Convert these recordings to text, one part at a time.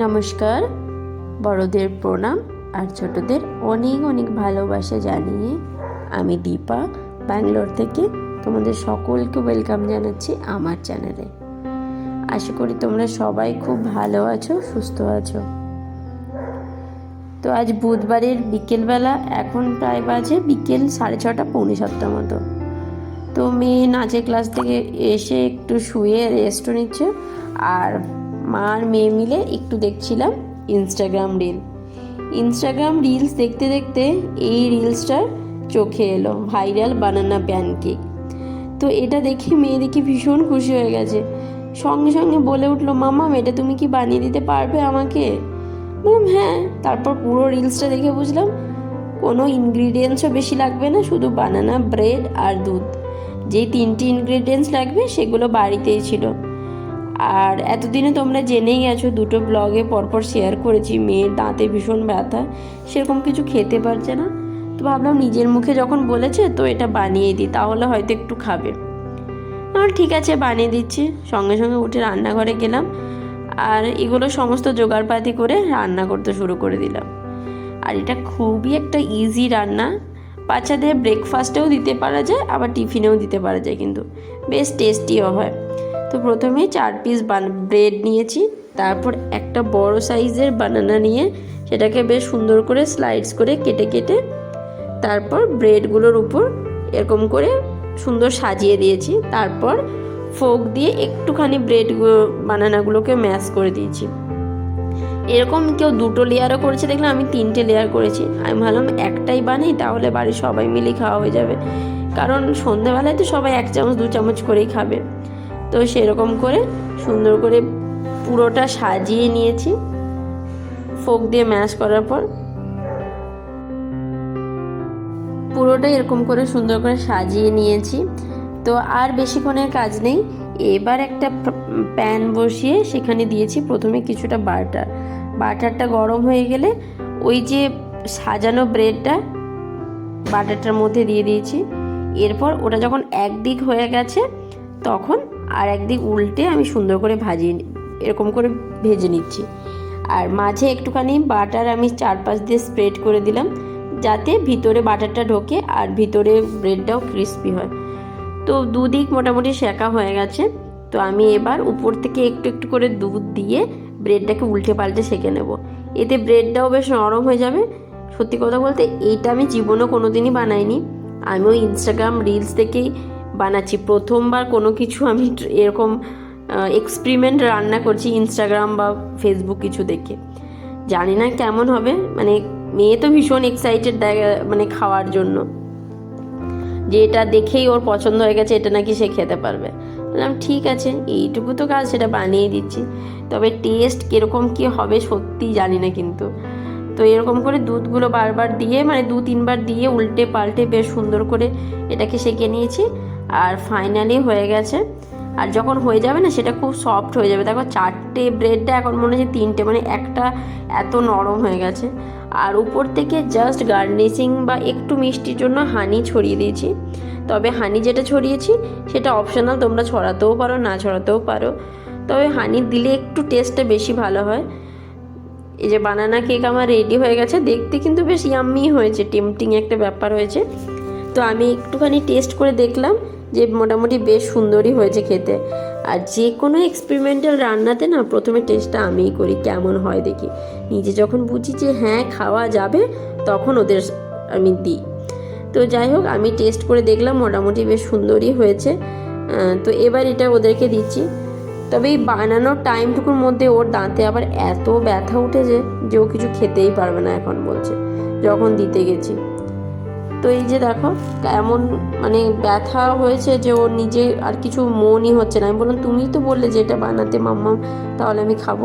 নমস্কার। বড়দের প্রণাম আর ছোটদের অনেক অনেক ভালোবাসা জানিয়ে আমি দীপা, ব্যাঙ্গালোর থেকে তোমাদের সকলকে ওয়েলকাম জানাচ্ছি আমার চ্যানেলে আশা করি তোমরা সবাই খুব ভালো আছো, সুস্থ আছো। তো আজ বুধবারের বিকেলবেলা, এখন প্রায় বাজে বিকেল সাড়ে ছটা, পৌনে সাতটা মতো। তো মেয়ে নাচের ক্লাস থেকে এসে একটু শুয়ে রেস্ট নিচ্ছে আর মা আর মেয়ে মিলে একটু দেখছিলাম ইনস্টাগ্রাম রিল ইনস্টাগ্রাম রিলস দেখতে দেখতে এই রিলসটা চোখে এলো ভাইরাল বানানা প্যানকেক তো এটা দেখে মেয়ে দেখে ভীষণ খুশি হয়ে গেছে। সঙ্গে সঙ্গে বলে উঠল মামা এটা তুমি কি বানিয়ে দিতে পারবে আমাকে? বললাম হ্যাঁ। তারপর পুরো রিলসটা দেখে বুঝলাম, কোনো ইনগ্রিডিয়েন্টসও বেশি লাগবে না, শুধু বানানা ব্রেড আর দুধ। যে তিনটি ইনগ্রিডিয়েন্টস লাগবে, সেগুলো বাড়িতেই ছিল। আর এতদিনে তোমরা জেনেই গেছো, দুটো ব্লগে পরপর শেয়ার করেছি। মেয়ের দাঁতে ভীষণ ব্যথা, সেরকম কিছু খেতে পারছে না। তো ভাবলাম নিজের মুখে যখন বলেছে, তো এটা বানিয়ে দিই, তাহলে হয়তো একটু খাবে। আমার ঠিক আছে, বানিয়ে দিচ্ছি। সঙ্গে সঙ্গে উঠে রান্নাঘরে গেলাম। আর এগুলো সমস্ত জোগাড়পাতি করে রান্না করতে শুরু করে দিলাম। আর এটা খুবই একটা ইজি রান্না। বাচ্চাদের ব্রেকফাস্টেও দিতে পারা যায়, আবার টিফিনেও দিতে পারা যায় কিন্তু। বেশ টেস্টিও হয়। তো প্রথমেই চার পিস ব্রেড নিয়েছি, তারপর একটা বড় সাইজের বানানা নিয়ে সেটাকে বেশ সুন্দর করে স্লাইডস করে কেটে কেটে তারপর ব্রেডগুলোর উপর এরকম করে সুন্দর সাজিয়ে দিয়েছি। তারপর ফোক দিয়ে একটুখানি ব্রেড বানানাগুলোকে ম্যাশ করে দিয়েছি। এরকম কেউ দুটো লেয়ারও করেছে দেখলাম আমি তিনটে লেয়ার করেছি। আমি ভাবলাম একটাই বানাই তাহলে বাড়ির সবাই মিলে খাওয়া হয়ে যাবে। কারণ সন্ধেবেলায় তো সবাই এক চামচ, দু চামচ করেই খাবে। তো সেরকম করে সুন্দর করে পুরোটা সাজিয়ে নিয়েছি। ফোক দিয়ে ম্যাশ করার পর। পুরোটা এরকম করে সুন্দর করে সাজিয়ে নিয়েছি। তো আর বেশিক্ষণের কাজ নেই। এবার একটা প্যান বসিয়ে সেখানে দিয়েছি প্রথমে কিছুটা বাটার। বাটারটা গরম হয়ে গেলে ওই যে সাজানো ব্রেডটা বাটারটার মধ্যে দিয়ে দিয়েছি। এরপর ওটা যখন একদিক হয়ে গেছে, তখন আর একদিক উল্টে আমি সুন্দর করে ভাজিয়ে এরকম করে ভেজে নিচ্ছি। আর মাঝে একটুখানি বাটার আমি চারপাশ দিয়ে স্প্রেড করে দিলাম, যাতে ভিতরে বাটারটা ঢোকে আর ভিতরে ব্রেডটাও ক্রিস্পি হয়। তো দুদিক মোটামুটি শেখা হয়ে গেছে। তো আমি এবার উপর থেকে একটু একটু করে দুধ দিয়ে ব্রেডটাকে উল্টে পাল্টে সেঁকে নেব। এতে ব্রেডটাও বেশ নরম হয়ে যাবে। সত্যি কথা বলতে, এইটা আমি জীবনেও কোনো দিনই বানাইনি। আমি ওই ইনস্টাগ্রাম রিলস থেকেই বানাচ্ছি। প্রথমবার কোনো কিছু আমি এরকম এক্সপেরিমেন্ট রান্না করছি ইনস্টাগ্রাম বা ফেসবুক কিছু দেখে। জানি না কেমন হবে মানে মেয়ে তো ভীষণ এক্সাইটেড মানে খাওয়ার জন্য। যে এটা দেখেই ওর পছন্দ হয়ে গেছে, এটা নাকি সে খেতে পারবে। বললাম, ঠিক আছে, এইটুকু তো কাজ, সেটা বানিয়ে দিচ্ছি। তবে টেস্ট কীরকম কী হবে সত্যি জানি না কিন্তু। তো এরকম করে দুধগুলো বারবার দিয়ে মানে দু তিনবার দিয়ে উল্টে পাল্টে বেশ সুন্দর করে এটাকে সেঁকে নিয়েছি। আর ফাইনালি হয়ে গেছে। আর যখন হয়ে যাবে না, সেটা খুব সফট হয়ে যাবে। দেখো চারটে ব্রেডটা এখন মনে হচ্ছে তিনটে মানে একটা এত নরম হয়ে গেছে। আর উপর থেকে জাস্ট গার্নিশিং বা একটু মিষ্টির জন্য হানি ছড়িয়ে দিয়েছি। তবে হানি যেটা ছড়িয়েছি, সেটা অপশনাল তোমরা ছড়াতেও পারো, না ছড়াতেও পারো। তবে হানি দিলে একটু টেস্টটা বেশি ভালো হয়। এই যে বানানা কেক আমার রেডি হয়ে গেছে। দেখতে কিন্তু বেশ ইয়াম্মি হয়েছে টেম্পটিং একটা ব্যাপার হয়েছে। তো আমি একটুখানি টেস্ট করে দেখলাম। যে মোটামুটি বেশ সুন্দরই হয়েছে খেতে। আর যে কোনো এক্সপেরিমেন্টাল রান্নাতে না প্রথমে টেস্টটা আমিই করি, কেমন হয় দেখি। নিজে যখন বুঝি যে হ্যাঁ খাওয়া যাবে, তখন ওদের আমি দিই। তো যাই হোক, আমি টেস্ট করে দেখলাম, মোটামুটি বেশ সুন্দরই হয়েছে। তো এবার এটা ওদেরকে দিচ্ছি। তবে এই বানানোর টাইমটুকুর মধ্যে ওর দাঁতে আবার এত ব্যথা উঠেছে যে ও কিছু খেতেই পারবে না এখন বলছে। যখন দিতে গেছি। তো এই যে দেখো এমন মানে ব্যথা হয়েছে যে ওর নিজে আর কিছু মনই হচ্ছে না। আমি বললাম, তুমি তো বললে যে এটা বানাতে, মাম্মা, তাহলে আমি খাব।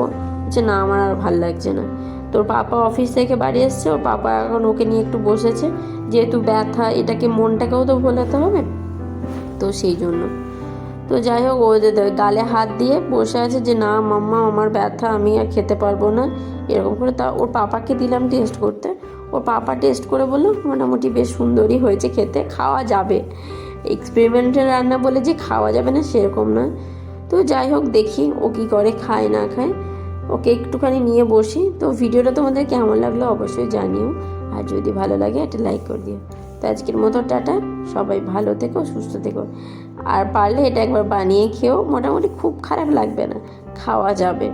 যে না, আমার আর ভালো লাগছে না। তোর পাপা অফিস থেকে বাড়ি এসছে, ওর পাপা এখন ওকে নিয়ে একটু বসেছে। যেহেতু ব্যথা, এটাকে মনটাকেও তো ভোলাতে হবে, তো সেই জন্য। তো যাই হোক, ও গালে হাত দিয়ে বসে আছে যে, না, মাম্মা, আমার ব্যথা, আমি আর খেতে পারব না। এরকম করে তা, ওর পাপাকে দিলাম টেস্ট করতে। পাপা টেস্ট করে বলল, মোটামুটি বেশ সুন্দরই হয়েছে খেতে, খাওয়া যাবে। এক্সপেরিমেন্টের রান্না বলে যে খাওয়া যাবে না সেরকম না। তো যাই হোক, দেখি ও কী করে, খায় না খায়। ওকে একটুখানি নিয়ে বসি। তো ভিডিওটা তোমাদের কেমন লাগল অবশ্যই জানিও। আর যদি ভালো লাগে, একটা লাইক করে দিও। তো আজকের মতো টাটা। সবাই ভালো থেকো, সুস্থ থেকো। আর পারলে এটা একবার বানিয়ে খেয়েও মোটামুটি খুব খারাপ লাগবে না। খাওয়া যাবে।